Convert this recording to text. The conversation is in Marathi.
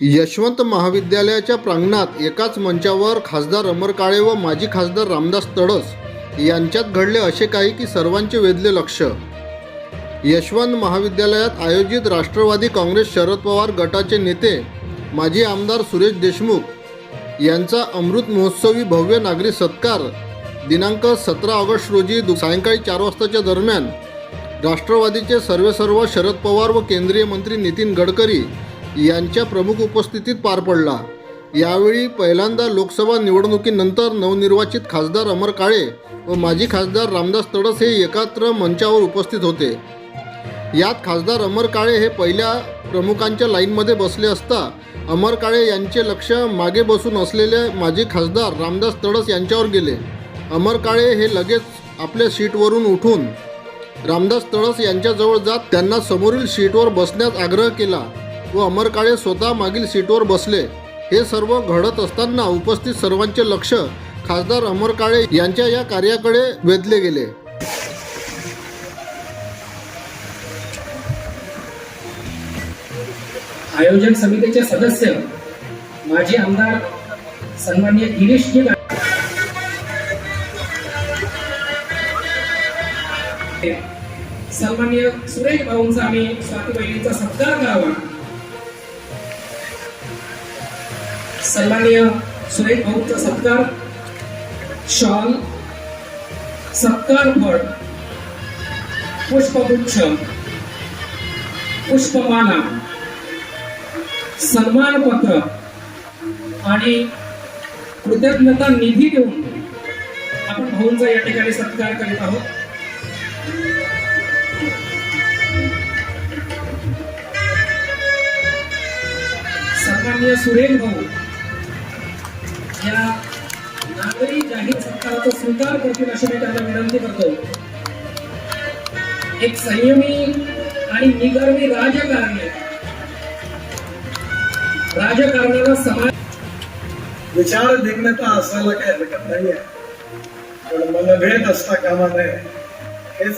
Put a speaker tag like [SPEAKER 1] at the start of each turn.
[SPEAKER 1] यशवंत महाविद्यालयाच्या प्रांगणात एकाच मंचावर खासदार अमर काळे व माजी खासदार रामदास तडस यांच्यात घडले असे काही की सर्वांचे वेधले लक्ष. यशवंत महाविद्यालयात आयोजित राष्ट्रवादी काँग्रेस शरद पवार गटाचे नेते माजी आमदार सुरेश देशमुख यांचा अमृत महोत्सवी भव्य नागरी सत्कार दिनांक सतरा ऑगस्ट रोजी दु सायंकाळी चार वाजताच्या दरम्यान राष्ट्रवादीचे सर्वेसर्व शरद पवार व केंद्रीय मंत्री नितीन गडकरी यांच्या प्रमुख उपस्थितीत पार पडला. यावेळी पहिल्यांदा लोकसभा निवडणुकीनंतर नवनिर्वाचित खासदार अमर काळे व माजी खासदार रामदास तडस हे एकत्र मंचावर उपस्थित होते. यात खासदार अमर काळे हे पहिल्या प्रमुखांच्या लाईनमध्ये बसले असता अमर काळे यांचे लक्ष मागे बसून असलेले माजी खासदार रामदास तडस यांच्यावर गेले. अमर काळे हे लगेच आपल्या सीटवरून उठून रामदास तळस यांच्याजवळ जात त्यांना समोरील सीटवर बसण्यास आग्रह केला. व अमर काळे स्वतः मागील सीटवर बसले. हे सर्व घडत असताना उपस्थित सर्वांचे लक्ष खासदार अमर काळे यांच्या या कार्याकडे वेधले गेले.
[SPEAKER 2] आयोजन समितीचे सदस्य माजी आमदार सन्मान्य गिरीश सन्मान्य सुरेश भाऊंचा आम्ही स्वाती बहिणींचा सत्कार करावा. सन्माननीय सुरेश भाऊंचा सत्कार शॉल सत्कार फळ पुष्पगुच्छ पुष्पमाला सन्मानपत्र आणि कृतज्ञता निधी देऊन आपण भाऊंचा या ठिकाणी सत्कार करीत आहोत. सन्माननीय सुरेश भाऊ तो स्वीकार करतील अशी मी त्यांना विनंती करतो एक संयमी आणि निगर्वी राजकारणी. राजकारणाला समाज
[SPEAKER 3] विचार भिन्नता असायला काही हरकत नाहीये. पण मनभेद असता कामा नये. हेच